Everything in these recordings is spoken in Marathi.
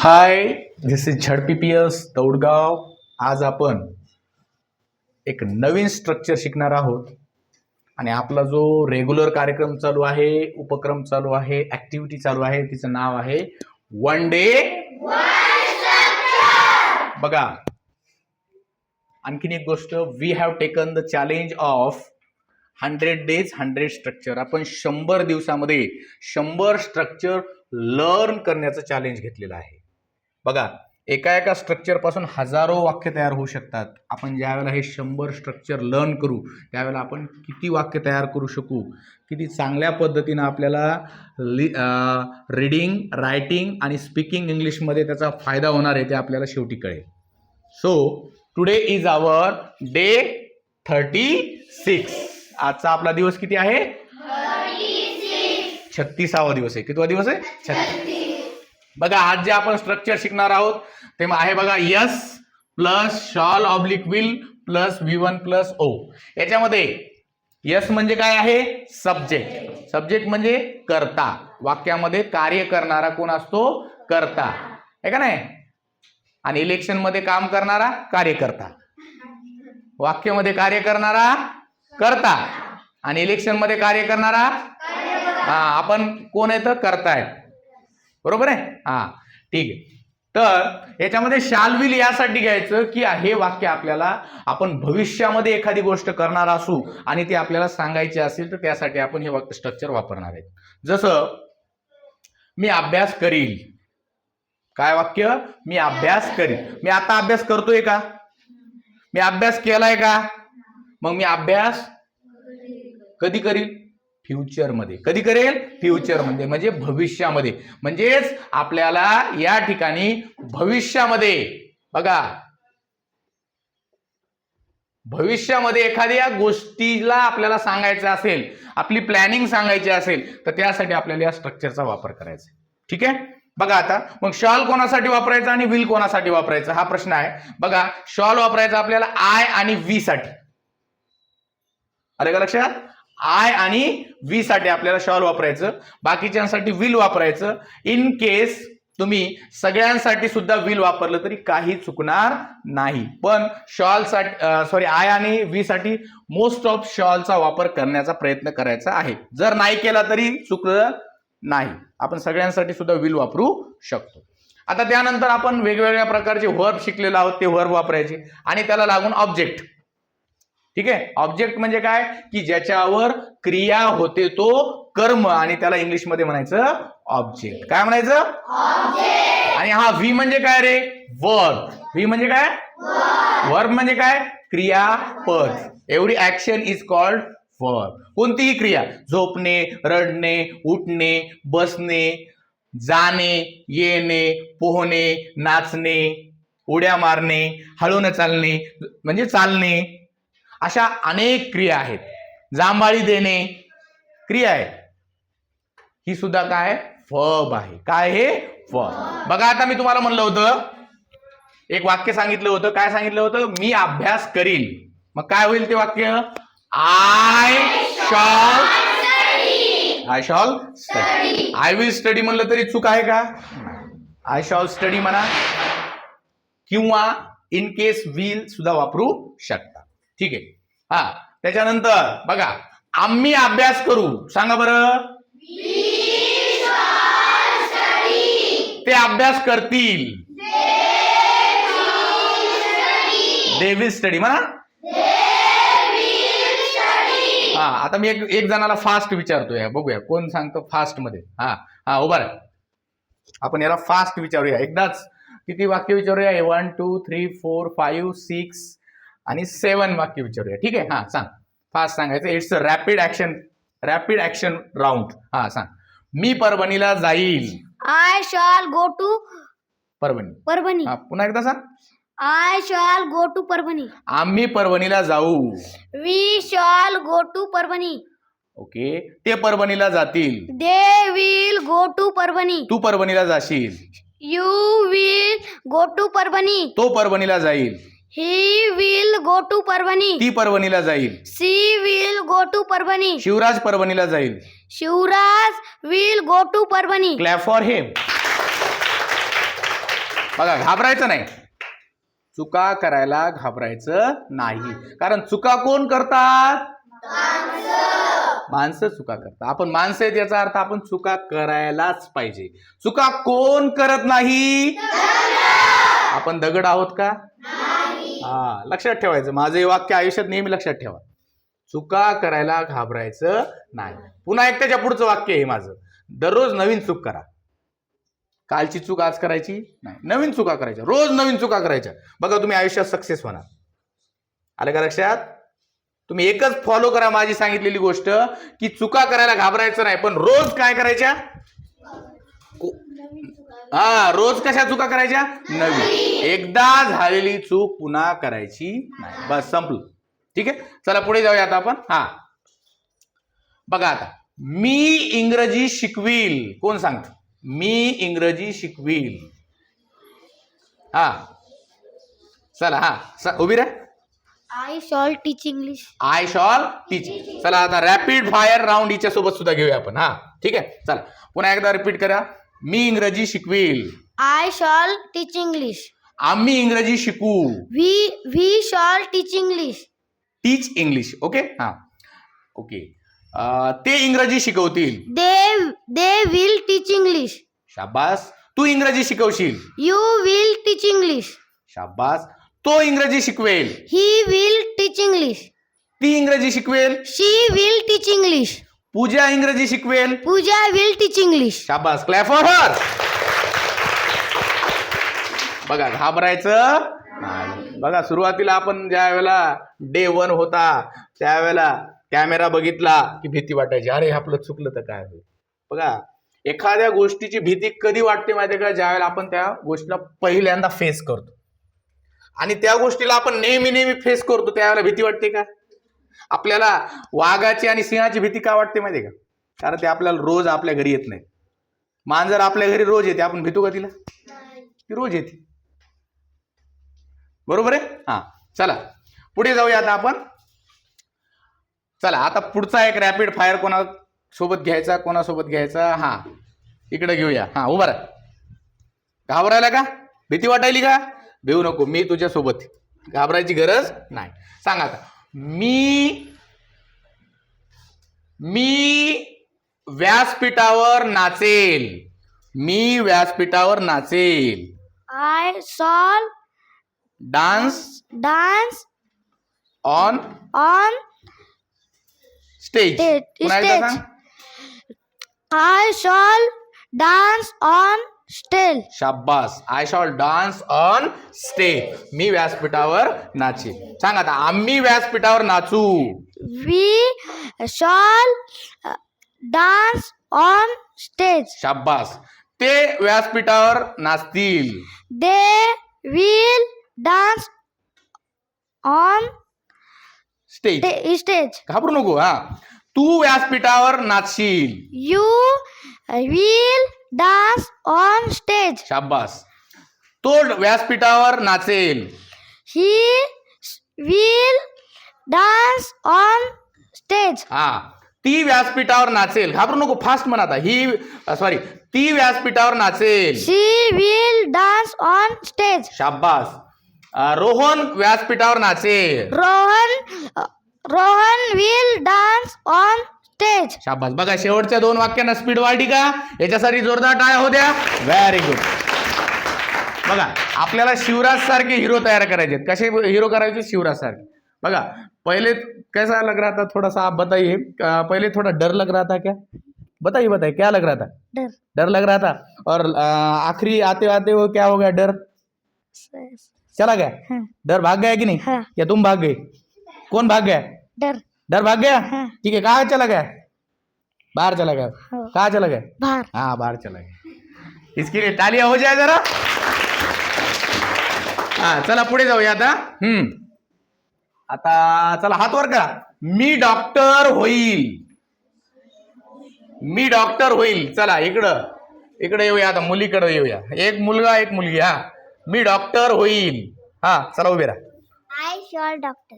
Hi. This is the P S Daudgaon. आज आपण एक नवीन स्ट्रक्चर शिकणार आहोत. आणि आपला जो रेग्युलर कार्यक्रम चालू आहे उपक्रम चालू आहे ॲक्टिव्हिटी चालू आहे तिचं नाव आहे वन डे बघा आणखीन एक गोष्ट we have taken the challenge of hundred days hundred structure आपण शंभर दिवसामध्ये शंभर स्ट्रक्चर लर्न करण्याचं चॅलेंज घेतलेलं आहे. बघा एका एका स्ट्रक्चरपासून हजारो वाक्य तयार होऊ शकतात. आपण ज्यावेळेला हे शंभर स्ट्रक्चर लर्न करू त्यावेळेला आपण किती वाक्य तयार करू शकू? किती चांगल्या पद्धतीनं आपल्याला लि रीडिंग रायटिंग आणि स्पीकिंग इंग्लिशमध्ये त्याचा फायदा होणार आहे ते आपल्याला शेवटी कळेल. So today is our day thirty six आजचा आपला दिवस किती आहे? छत्तीसावा दिवस आहे. कितवा दिवस आहे? छत्तीस. बघा आज जे आपण स्ट्रक्चर शिकणार आहोत ते आहे बघा S plus shall oblique will plus V one plus O याच्यामध्ये यस म्हणजे काय आहे? सब्जेक्ट सब्जेक्ट म्हणजे करता. वाक्यामध्ये कार्य करणारा कोण असतो? करता. आहे का नाही? आणि इलेक्शनमध्ये काम करणारा कार्यकर्ता. वाक्यामध्ये कार्य करणारा करता. आणि इलेक्शनमध्ये कार्य करणारा? हा आपण कोण येतं करतायत बरोबर आहे? हा ठीक आहे. तर याच्यामध्ये शालविल यासाठी घ्यायचं की हे वाक्य आपल्याला आपण भविष्यामध्ये एखादी गोष्ट करणार असू आणि ते आपल्याला सांगायची असेल तर त्यासाठी आपण हे स्ट्रक्चर वापरणार आहे जसं मी अभ्यास करील. काय वाक्य? मी अभ्यास करील. मी आता अभ्यास करतोय का? मी अभ्यास केलाय का? मग मी अभ्यास कधी करील? फ्युचरमध्ये कधी करेल? फ्युचरमध्ये म्हणजे भविष्यामध्ये. म्हणजेच आपल्याला या ठिकाणी भविष्यामध्ये बघा. भविष्यामध्ये एखाद्या गोष्टीला आपल्याला सांगायचं असेल आपली प्लॅनिंग सांगायची असेल तर त्यासाठी आपल्याला या स्ट्रक्चरचा वापर करायचा ठीक आहे? बघा आता मग शॉल कोणासाठी वापरायचा आणि विल कोणासाठी वापरायचा? हा प्रश्न आहे. बघा शॉल वापरायचा आपल्याला आय आणि वी साठी. आले का लक्षात? आय आणि वी साठी आपल्याला शॉल वापरायचं. बाकीच्यांसाठी विल वापरायचं. इन केस तुम्ही सगळ्यांसाठी सुद्धा विल वापरलं तरी काही चुकणार नाही. पण शॉलसाठी सॉरी आय आणि वी साठी मोस्ट ऑफ शॉलचा वापर करण्याचा प्रयत्न करायचा आहे. जर नाही केला तरी चुकलं नाही. आपण सगळ्यांसाठी सुद्धा विल वापरू शकतो. आता त्यानंतर आपण वेगवेगळ्या प्रकारचे वर्ब शिकलेलो आहोत. ते वर्ब वापरायचे. आणि त्याला लागून ऑब्जेक्ट ठीक आहे? ऑब्जेक्ट म्हणजे काय? की ज्याच्यावर क्रिया होते तो कर्म. आणि त्याला इंग्लिशमध्ये म्हणायचं ऑब्जेक्ट काय म्हणायचं? आणि हा व्ही म्हणजे काय रे? वर्ब व्ही म्हणजे काय? वर्ब म्हणजे काय? क्रियापद. एवढी ऍक्शन इज कॉल्ड वर्ब कोणतीही क्रिया. झोपणे रडणे उठणे बसणे जाणे येणे पोहणे नाचणे उड्या मारणे हळून चालणे म्हणजे चालणे. अशा अनेक क्रिया आहेत. जांभाळी देणे क्रिया आहे. ही सुद्धा काय? फब आहे. काय हे? फब. बघा आता मी तुम्हाला म्हणलं होतं एक वाक्य सांगितलं होतं. काय सांगितलं होतं? मी अभ्यास करीन. मग काय होईल ते वाक्य? I shall I shall study I will study म्हणलं तरी चूक आहे का? आय शॉल स्टडी म्हणा. किंवा इन केस विल सुद्धा वापरू शकता. ठीक आहे. हा त्याच्यानंतर बघा आम्ही अभ्यास करू. सांगा बरं. ते अभ्यास करतील. दे स्टडी म्हणा. हा आता मी एक एक जणाला फास्ट विचारतोय. बघूया कोण सांगतो फास्टमध्ये हा हा उभा आपण याला फास्ट विचारूया. एकदाच किती वाक्य विचारूया? One two three four five six आणि सेवन वाक्य विचारूया. ठीक आहे? हा सांग. फास्ट सांगायचं. It's a rapid action rapid action round हा सांग. मी परभणीला जाईल. I shall go to Parbhani. हा पुन्हा एकदा सांग. I shall go to Parvani. आम्ही परभणीला जाऊ. We shall go to Parvani. Okay ते परभणीला जातील. They will go to Parvani. तू परभणीला जाशील. You will go to Parvani. तो परभणीला जाईल. He will go to Parvani. ती परभणीला जाईल. She will go to Parvani. Shivraj परभणीला जाईल. Shivraj will go to Parvani. Clap for Hem बघा घाबरायचं नाही. चुका करायला घाबरायचं नाही. कारण चुका कोण करतात? माणसं चुका करतात. आपण माणसं आहेत याचा अर्थ आपण चुका करायलाच पाहिजे. चुका कोण करत नाही? आपण दगड आहोत का? हा लक्षात ठेवायचं. माझं हे वाक्य आयुष्यात नेहमी लक्षात ठेवा. चुका करायला घाबरायचं नाही. पुन्हा एक त्याच्या पुढचं वाक्य आहे माझं. दररोज नवीन चूक करा. कालची चूक आज करायची? नाही. नवीन चुका करायच्या. रोज नवीन चुका करायच्या. बघा तुम्ही आयुष्यात सक्सेस होणार. आलं का लक्षात? तुम्ही एकच फॉलो करा माझी सांगितलेली गोष्ट की चुका करायला घाबरायचं नाही पण रोज काय करायच्या? हा रोज कशा चुका करायच्या? नवीन एकदा झालेली चूक पुन्हा करायची नाही. बस संपलं. ठीक आहे? चला पुढे जाऊया आता आपण. हा. बघा आता. मी इंग्रजी शिकवील. कोण सांगत? मी इंग्रजी शिकवील. हा. चला हा. उभी रा I shall teach English I shall teach चला आता रॅपिड फायर राऊंड हिच्या सोबत सुद्धा घेऊया आपण. हा. ठीक आहे? चला. पुन्हा एकदा रिपीट करा. मी इंग्रजी शिकवील. आय शॉल टीच इंग्लिश आम्ही इंग्रजी शिकू. We we shall teach English teach English okay हा. ओके अं, ते इंग्रजी शिकवतील. दे दे विल टीच इंग्लिश शाबास. तू इंग्रजी शिकवशील. यू विल टीच इंग्लिश शाबास. तो इंग्रजी शिकवेल. ही विल टीच इंग्लिश ती इंग्रजी शिकवेल. शी विल टीच इंग्लिश पूजा इंग्रजी शिकवेल. पूजा विल टीच इंग्लिश शाबास. क्लॅप फॉर हर बघा घाबरायचं नाही. बघा सुरुवातीला आपण ज्या वेळेला डे वन होता त्यावेळेला कॅमेरा बघितला की भीती वाटायची. अरे आपलं चुकलं तर काय? होईल बघा एखाद्या गोष्टीची भीती कधी वाटते माहितीये का? ज्या वेळेला आपण त्या गोष्टीला पहिल्यांदा फेस करतो. आणि त्या गोष्टीला आपण नेहमी नेहमी फेस करतो त्यावेळेला भीती वाटते का? आपल्याला वाघाची आणि सिंहाची भीती का वाटते माहिती का? कारण ते आपल्याला रोज आपल्या घरी येत नाही मांजर आपल्या घरी रोज येते. आपण भीतू का तिला? ती रोज येते. बरोबर आहे? हा. चला. पुढे जाऊया आता आपण. चला आता पुढचा एक रॅपिड फायर कोणा सोबत घ्यायचा कोणासोबत घ्यायचा? हा. इकडे घेऊया. हा उभा राहा. घाबरायला का? भीती वाटायली का? भिवू नको. मी तुझ्या सोबत घाबरायची गरज नाही. सांगा आता. मी मी व्यासपीठावर नाचेल मी व्यासपीठावर नाचेल I shall dance dance on on stage पुन्हा एकदा. सांग. I shall dance on stage शाब्बास. I shall dance on stage मी व्यासपीठावर नाचेल सांग आता आम्ही व्यासपीठावर नाचू. We shall dance on stage शाब्बास. ते व्यासपीठावर नाचतील. They will dance on stage stage घाबरू नको हा. तू व्यासपीठावर नाचशील. You will dance on stage शाब्बास तो व्यासपीठावर नाचेल. He will dance on stage हा. ती व्यासपीठावर नाचेल. घाबरू नको फास्ट म्हणा आता. ही सॉरी ती व्यासपीठावर नाचेल. She will dance on stage शाब्बास अं, रोहन व्यासपीठावर नाचेल. Rohan Rohan will dance on stage शाब्बास बघा शेवटच्या दोन वाक्यांना स्पीड वाढली का? याच्यासाठी जोरदार टाळ्या होत्या व्हेरी गुड बघा आपल्याला शिवराज सारखे हिरो तयार करायचे. कसे हिरो करायचे? शिवराज सारखे. बघा पहले कैसा लग रहा था थोड़ा सा आप बताइए. पहले थोड़ा डर लग रहा था क्या? बताइए बताइए. क्या लग रहा था डर. डर लग रहा था और आखिरी आते आते वो क्या हो गया? डर? चला गया? हाँ, डर भाग गया कि नहीं? हाँ, या तुम भाग गए? कौन भाग गया? डर. डर भाग गया? हाँ। ठीक है कहाँ चला गया? बाहर चला गया। हाँ। कहाँ चला गया? बाहर. हाँ बाहर चला गया। इसके लिए तालियां हो जाए जरा। हा चला पुढे जाऊया आता। हम्म. आता चला हात वर करा. मी डॉक्टर होईल. मी डॉक्टर होईल. चला इकडं. इकडे येऊया आता मुलीकडे येऊया. एक मुलगा एक मुलगी हा. मी डॉक्टर होईल. हा चला उभे राहा. I shall doctor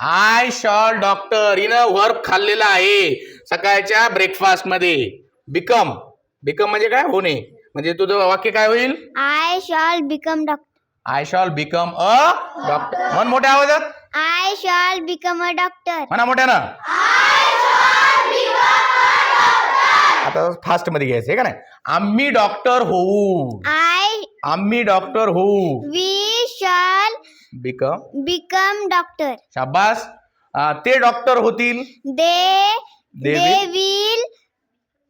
I shall doctor हिनं वर्क खाल्लेला आहे. सकाळच्या ब्रेकफास्टमध्ये. बिकम बिकम म्हणजे काय? होणे म्हणजे तुझं वाक्य काय होईल? I shall become doctor. I shall become a doctor मन मोठ्या आवाजात. I shall become a doctor. म्हणा मोठ्यानं. आता फास्टमध्ये घ्यायचं आहे का नाही? आम्ही डॉक्टर होऊ. I आम्ही डॉक्टर होऊ. We shall become become doctor शाबास. ते डॉक्टर होतील. They they will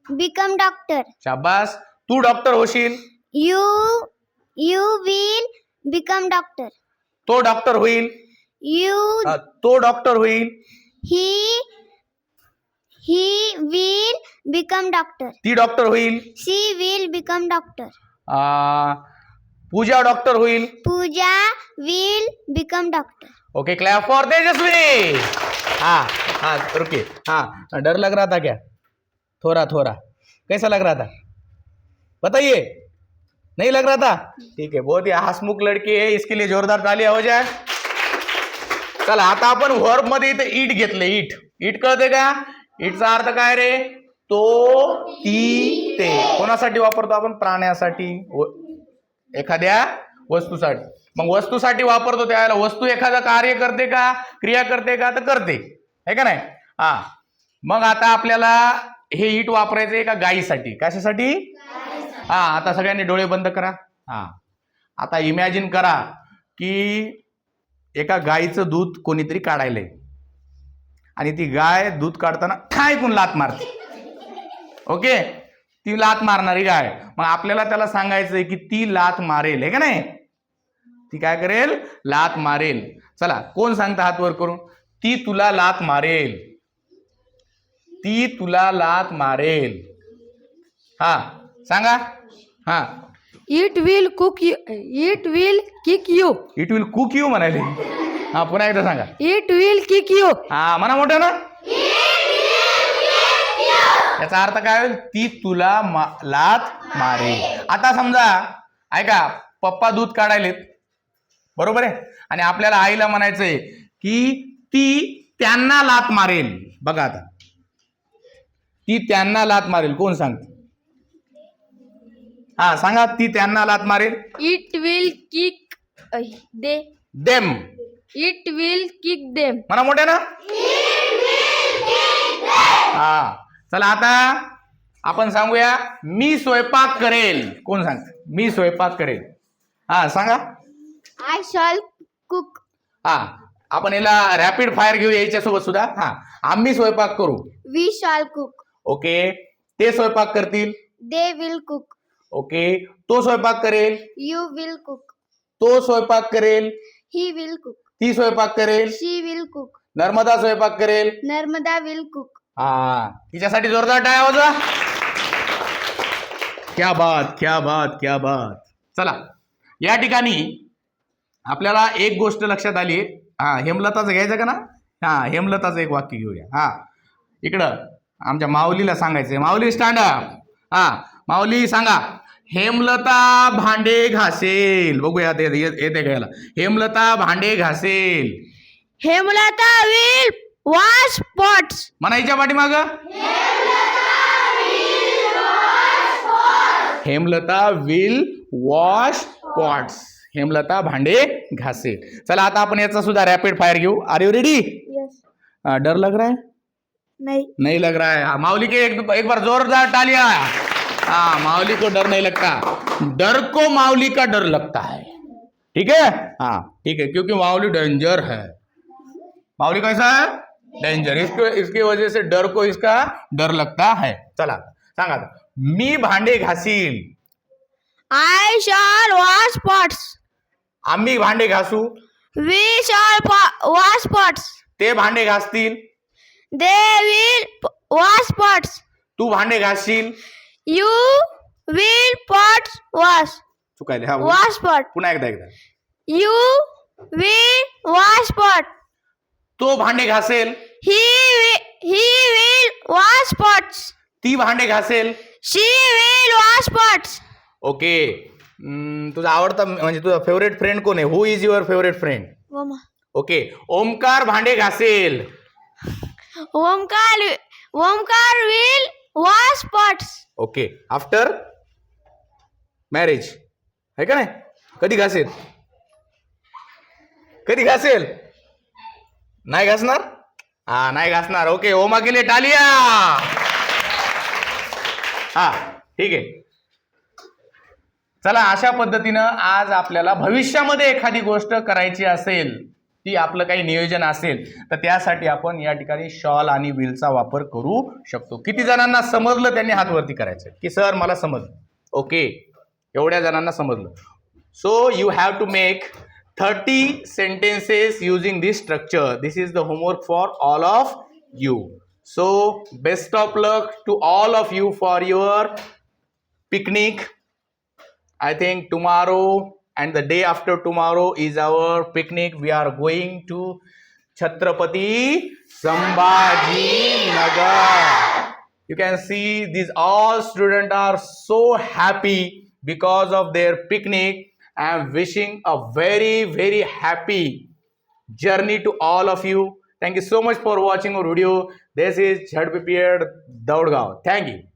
become doctor शाबास. तू डॉक्टर होशील. You you will become doctor तो डॉक्टर होईल. यू तो डॉक्टर होईल. He he will become doctor ती डॉक्टर होईल. She will become doctor Pooja doctor होईल. Pooja will become doctor. Okay clap for Tejaswi. हाँ हाँ रुकिए हाँ डर लग रहा था क्या? थोड़ा थोड़ा कैसा लग रहा था? बताइए. नहीं लग रहा था? ठीक है बहुत ही हसमुख लड़की है इसके लिए जोरदार तालिया हो जाए. चला आता आपण वर्बमध्ये इथे ईट घेतले ईट ईट कळते का? ईटचा अर्थ काय रे? तो ती ते. कोणासाठी वापरतो आपण? प्राण्यासाठी. एखाद्या वस्तूसाठी. मग वस्तूसाठी वापरतो त्यावेळेला वस्तू एखादा कार्य करते का क्रिया करते का तर करते. आहे का नाही? हा. मग आता आपल्याला हे इट वापरायचं आहे का गायीसाठी कशासाठी? हा आता सगळ्यांनी डोळे बंद करा. हा. आता इमॅजिन करा की एका गायीचं दूध कोणीतरी काढायलंय. आणि ती गाय दूध काढताना ऐकून लात मारते. ओके? ती लात मारणारी गाय. मग आपल्याला त्याला सांगायचं आहे की ती लात मारेल आहे का नाही? ती काय करेल? लात मारेल. चला कोण सांगता हात वर करून? ती तुला लात मारेल. ती तुला लात मारेल. हा सांगा. हा. It will cook you. It will kick you. It will cook you म्हणाले हा पुन्हा एकदा सांगा. It will kick you. हा म्हणा मोठं ना याचा अर्थ काय होईल? ती तुला मा- लात मारेल. आता समजा ऐका पप्पा दूध काढायलेत. बरोबर आहे? आणि आपल्याला आईला म्हणायचंय की ती त्यांना लात मारेल. बघा आता. ती त्यांना लात मारेल. कोण सांगते? हा सांगा ती त्यांना लात मारेल. It will kick uh, they. Them. It will kick them. म्हणा मोठ्या ना? हा. चला आता आपण सांगूया मी स्वयंपाक करेल कोण सांगत मी स्वयंपाक करेल हा सांगा I shall cook. हा आपण याला रॅपिड फायर घेऊ याच्यासोबत सुद्धा हा आम्ही स्वयंपाक करू We shall cook. ओके ते स्वयंपाक करतील They will cook. ओके तो स्वयंपाक करेल You will cook. तो स्वयंपाक करेल He will cook. ती स्वयंपाक करेल She will cook. नर्मदा स्वयंपाक करेल Narmada will cook. हा. तिच्यासाठी जोरदार टाळ्या वाजवा. क्या बात क्या बात क्या बात. चला. या ठिकाणी आपल्याला एक गोष्ट लक्षात आली. हा हेमलताचं घ्यायचं का ना? हा हेमलताचं एक वाक्य घेऊया. हा. इकडं आमच्या माऊलीला सांगायचंय. माऊली स्टँड अप हा. माऊली सांगा. हेमलता भांडे घासेल. बघूया ते येते घ्यायला हेमलता भांडे घासेल. Hemlata will wash pots. म्हणायच्या पाठीमाग? Hemlata will wash pots Hemlata भांडे घासेल. चला आता आपण याचा सुद्धा रॅपिड फायर घेऊ. Are you ready. डर लग रहा है? नहीं. नहीं लग रहा है. माऊली के एक, एक बार जोरदार तालियां हाँ माऊली को डर नहीं लगता. डर को माऊली का डर लगता है. ठीक है? हाँ ठीक है क्योंकि माऊली डेंजर है. माऊली कैसा है? डेंजर इसको इसकी वजह से डर को इसका डर लगता है चला सांगा आता. मी भांडे घासील I shall wash pots. आम्ही भांडे घासू We shall po- wash pots. ते भांडे घासतील They will p- wash pots. तू भांडे घासशील You will pots wash. चुकायले हा बोल. Wash pot. पुन्हा एकदा एकदा You will wash pot. तो भांडे घासेल. He will, he will wash pots. ती भांडे घासेल. She will wash pots. Okay. हम्म, तुझा आवडता म्हणजे तुझा फेवरेट फ्रेंड कोण आहे? Who is your favourite friend. Okay. Omkar भांडे घासेल. Omkar, Omkar will wash pots. Okay. After marriage आहे का नाही? कधी घासेल? कधी घासेल? नाही घासणार? हा नाही घासणार. ओके ओमा केले टालिया! हा ठीक आहे. चला अशा पद्धतीनं आज आपल्याला भविष्यामध्ये एखादी गोष्ट करायची असेल ती आपलं काही नियोजन असेल तर त्यासाठी आपण या ठिकाणी शॉल आणि व्हीलचा वापर करू शकतो. किती जणांना समजलं त्यांनी हातवरती करायचं? की सर मला समजलं. ओके एवढ्या जणांना समजलं. So you have to make 30 sentences using this structure. This is the homework for all of you. So best of luck to all of you for your picnic. I think tomorrow and the day after tomorrow is our picnic. We are going to Chhatrapati Sambhaji Nagar. You can see these all students are so happy because of their picnic I am wishing a very, very happy journey to all of you. Thank you so much for watching our video. This is Jhadpipiyad Daudgaon. Thank you.